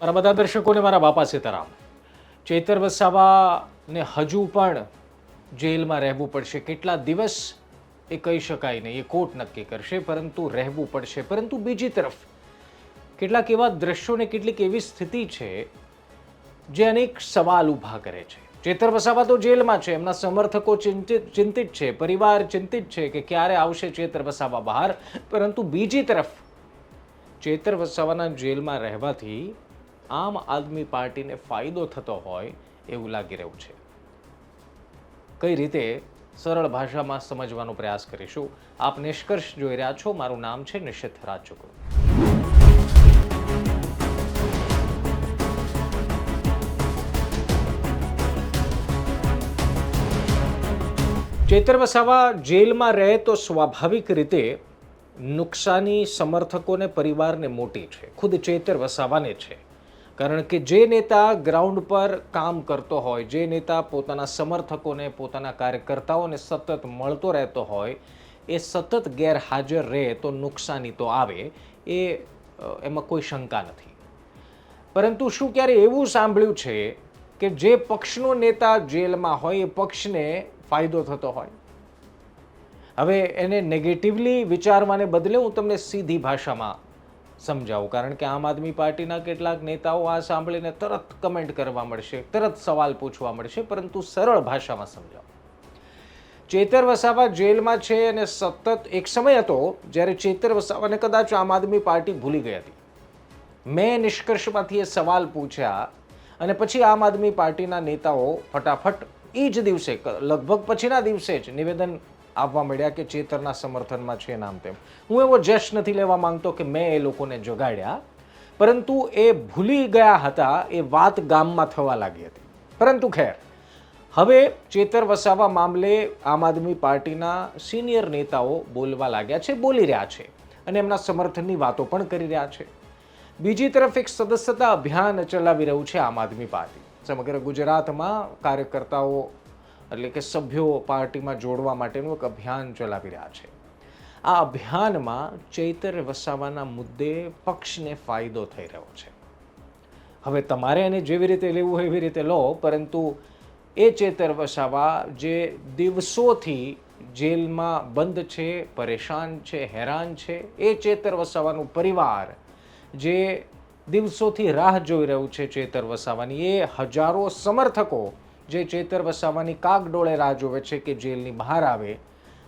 મારા બધા દર્શકોને મારા બાપા સીતારામ, ચેતર વસાવાને હજુ પણ જેલમાં રહેવું પડશે. કેટલા દિવસ એ કહી શકાય નહીં, એ કોર્ટ નક્કી કરશે, પરંતુ રહેવું પડશે. પરંતુ બીજી તરફ, કેટલાક એવા દ્રશ્યોને કેટલીક એવી સ્થિતિ છે જે અનેક સવાલ ઊભા કરે છે. ચેતર વસાવા તો જેલમાં છે, એમના સમર્થકો ચિંતિત ચિંતિત છે, પરિવાર ચિંતિત છે કે ક્યારે આવશે ચેતર વસાવા બહાર. પરંતુ બીજી તરફ, ચેતર વસાવાના જેલમાં રહેવાથી આમ આદમી પાર્ટીને ફાયદો થતો હોય એવું લાગી રહ્યું છે. કઈ રીતે સરળ ભાષામાં સમજવાનો પ્રયાસ કરીશું? આપ નિષ્કર્ષ જોઈ રહ્યા છો, મારું નામ છે નિશ્ચિત રાજચુકુ ચેતર વસાવા, જેલમાં રહે તો સ્વાભાવિક રીતે નુકસાની સમર્થકોને પરિવારને મોટી છે. ખુદ ચેતર વસાવાને છે. કારણ કે જે નેતા ગ્રાઉન્ડ પર કામ કરતો હોય, જે નેતા પોતાના સમર્થકોને, પોતાના કાર્યકર્તાઓને સતત મળતો રહેતો હોય, એ સતત ગેરહાજર રહે તો નુકસાની તો આવે, એ એમાં કોઈ શંકા નથી. પરંતુ શું ક્યારે એવું સાંભળ્યું છે કે જે પક્ષનો નેતા જેલમાં હોય, એ પક્ષને ફાયદો થતો હોય? હવે એને નેગેટિવલી વિચારવાને બદલે હું તમને સીધી ભાષામાં સમજાવું, કારણ કે આમ આદમી પાર્ટીના કેટલાક નેતાઓ આ સાંભળીને તરત કમેન્ટ કરવા મળશે, તરત સવાલ પૂછવા મળશે, પરંતુ સરળ ભાષામાં સમજાવો. ચેતર વસાવા જેલમાં છે અને સતત એક સમય હતો જ્યારે ચેતર વસાવાને કદાચ આમ આદમી પાર્ટી ભૂલી ગઈ હતી. મેં નિષ્કર્ષમાંથી એ સવાલ પૂછ્યા અને પછી આમ આદમી પાર્ટીના નેતાઓ ફટાફટ એ જ દિવસે લગભગ પછીના દિવસે જ નિવેદન આપવા મળ્યા કે ચેતરના સમર્થનમાં છે નામ તેમ. હું એવો જશ નથી લેવા માંગતો કે મેં એ લોકોને જગાડ્યા, પરંતુ એ ભૂલી ગયા હતા, એ વાત ગામમાં થવા લાગી હતી. પરંતુ ખેર, હવે ચેતર વસાવા મામલે આમ આદમી પાર્ટીના સિનિયર નેતાઓ બોલવા લાગ્યા છે, બોલી રહ્યા છે અને એમના સમર્થનની વાતો પણ કરી રહ્યા છે. બીજી તરફ એક સદસ્યતા અભિયાન ચલાવી રહ્યું છે આમ આદમી પાર્ટી. સમગ્ર ગુજરાતમાં કાર્યકર્તાઓ એટલે કે સભ્યો પાર્ટીમાં જોડવા માટેનું એક અભિયાન ચલાવી રહ્યા છે. આ અભિયાનમાં ચૈતર વસાવાના મુદ્દે પક્ષને ફાયદો થઈ રહ્યો છે. હવે તમારે એને જેવી રીતે લેવું હોય એવી રીતે લો, પરંતુ એ ચેતર વસાવા જે દિવસોથી જેલમાં બંધ છે, પરેશાન છે, હેરાન છે, એ ચેતર વસાવાનું પરિવાર જે દિવસોથી રાહ જોઈ રહ્યું છે ચેતર વસાવાની, એ હજારો સમર્થકો જે ચેતર વસાવાની કાગડોળે રાહ જોવે છે કે જેલની બહાર આવે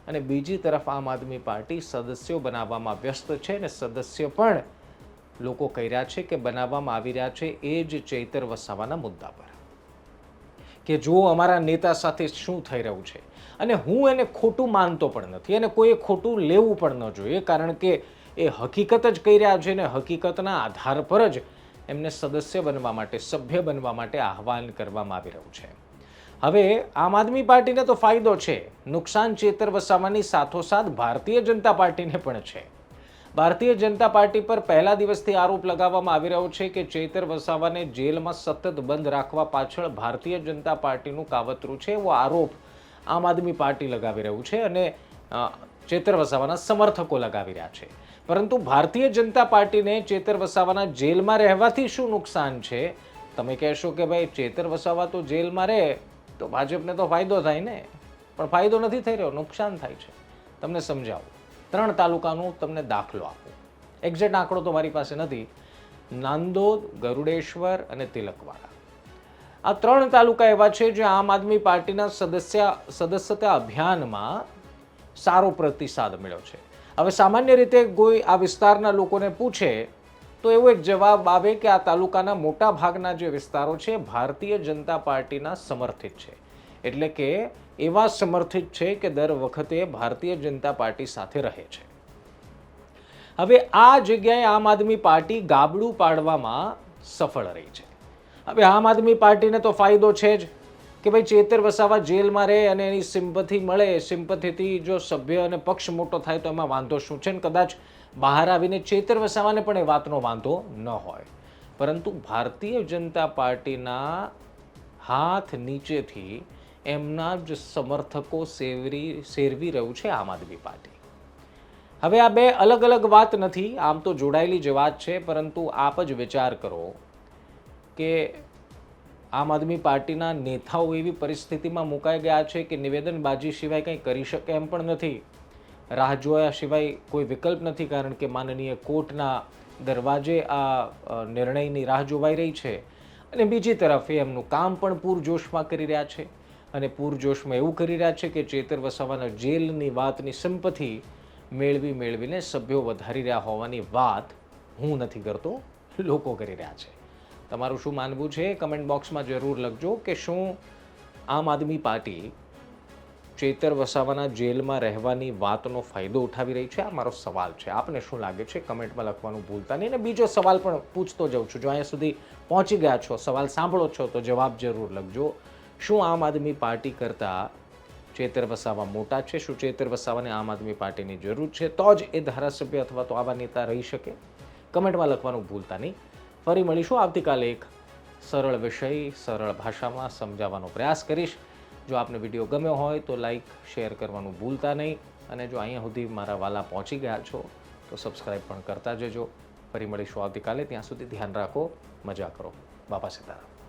અને બીજી તરફ આમ આદમી પાર્ટી સદસ્યો બનાવવામાં વ્યસ્ત છે અને સદસ્ય પણ લોકો કહી રહ્યા છે કે બનાવવામાં આવી રહ્યા છે એ જ ચૈતર વસાવાના મુદ્દા પર. કે જો અમારા નેતા સાથે શું થઈ રહ્યું છે. અને હું એને ખોટું માનતો પણ નથી અને કોઈએ ખોટું લેવું પણ ન જોઈએ કારણ કે એ હકીકત જ કહી રહ્યા છે ને હકીકતના આધાર પર જ એમને સદસ્ય બનવા માટે, સભ્ય બનવા માટે આહવાન કરવામાં આવી રહ્યું છે. હવે આમ આદમી પાર્ટીને તો ફાયદો છે. નુકસાન ચેતર વસાવાની સાથોસાથ ભારતીય જનતા પાર્ટીને પણ છે. ભારતીય જનતા પાર્ટી પર પહેલા દિવસથી આરોપ લગાવવામાં આવી રહ્યો છે કે ચેતર વસાવાને જેલમાં સતત બંધ રાખવા પાછળ ભારતીય જનતા પાર્ટીનું કાવતરું છે એવો આરોપ આમ આદમી પાર્ટી લગાવી રહ્યું છે અને ચેતર વસાવાના સમર્થકો લગાવી રહ્યા છે. પરંતુ ભારતીય જનતા પાર્ટીને ચેતર વસાવાના જેલમાં રહેવાથી શું નુકસાન છે? તમે કહેશો કે ભાઈ ચેતર વસાવા તો જેલમાં રહે તો ભાજપને તો ફાયદો થાય ને. પણ ફાયદો નથી થઈ રહ્યો, નુકસાન થાય છે. તમને સમજાવું. ત્રણ તાલુકાનું તમને દાખલો આપું. એક્ઝેક્ટ આંકડો તો મારી પાસે નથી. નાંદોદ, ગરુડેશ્વર અને તિલકવાડા. આ ત્રણ તાલુકા એવા છે જે આમ આદમી પાર્ટીના સદસ્ય, સદસ્યતા અભિયાનમાં સારો પ્રતિસાદ મળ્યો છે. હવે સામાન્ય રીતે કોઈ આ વિસ્તારના લોકોને પૂછે તો એવો એક જવાબ આવે કે આ તાલુકાના મોટા ભાગના જે વિસ્તારો છે, ભારતીય જનતા પાર્ટીના સમર્થિત છે. એટલે કે એવા સમર્થિત છે કે દર વખતે ભારતીય જનતા પાર્ટી સાથે રહે છે. હવે આ જગ્યાએ આમ આદમી પાર્ટી ગાબડું પાડવામાં સફળ રહી છે. હવે આમ આદમી પાર્ટીને તો ફાયદો છે જ. કે ભાઈ ચેતર વસાવા જેલમાં રહે અને એની સિમ્પથી મળે સિમ્પથીથી જો સભ્ય અને પક્ષ મોટો થાય તો એમાં વાંધો શું છે? ને કદાચ બહાર આવીને ચેતર વસાવાને પણ એ વાતનો વાંધો ન હોય. પરંતુ ભારતીય જનતા પાર્ટીના હાથ નીચેથી એમના જ સમર્થકો સેવરી, સેરવી રહ્યું છે આમ આદમી પાર્ટી. હવે આ બે અલગ અલગ વાત નથી, આમ તો જોડાયેલી જ વાત છે, પરંતુ આપ જ વિચાર કરો કે આમ આદમી પાર્ટીના નેતાઓ એવી પરિસ્થિતિમાં મુકાઈ ગયા છે કે નિવેદનબાજી સિવાય કંઈ કરી શકે એમ પણ નથી. રાહ જોયા સિવાય કોઈ વિકલ્પ નથી કારણ કે માનનીય કોર્ટના દરવાજે આ નિર્ણયની રાહ જોવાઈ રહી છે. અને બીજી તરફ એ એમનું કામ પણ પૂરજોશમાં કરી રહ્યા છે. અને પૂરજોશમાં એવું કરી રહ્યા છે કે ચેતર વસાવાના જેલની વાતની સંપત્તિ મેળવી મેળવીને સભ્યો વધારી રહ્યા હોવાની વાત હું નથી કરતો, લોકો કરી રહ્યા છે. તમારું શું માનવું છે? કમેન્ટ બોક્સમાં જરૂર લખજો કે શું આમ આદમી પાર્ટી ચેતર વસાવાના જેલમાં રહેવાની વાતનો ફાયદો ઉઠાવી રહી છે? આ મારો સવાલ છે. આપને શું લાગે છે? કમેન્ટમાં લખવાનું ભૂલતા નહીં. અને બીજો સવાલ પણ પૂછતો જાઉં છું. જો અહીંયા સુધી પહોંચી ગયા છો, સવાલ સાંભળો છો, તો જવાબ જરૂર લખજો. શું આમ આદમી પાર્ટી કરતાં ચેતર વસાવા મોટા છે? શું ચેતર વસાવાને આમ આદમી પાર્ટીની જરૂર છે? તો જ એ ધારાસભ્ય અથવા તો આવા નેતા રહી શકે? કમેન્ટમાં લખવાનું ભૂલતા નહીં. ફરી મળીશું આવતીકાલે એક સરળ વિષય, સરળ ભાષામાં સમજાવવાનો પ્રયાસ કરીશ. જો આપને વીડિયો ગમ્યો હોય તો લાઈક, શેર કરવાનું ભૂલતા નહીં. અને જો અહીંયા સુધી મારા વાલા પહોંચી ગયા છો, તો સબસ્ક્રાઈબ પણ કરતા જજો. ફરી મળીશું આવતીકાલે. ત્યાં સુધી ધ્યાન રાખો, મજા કરો. બાપા સીતારામ.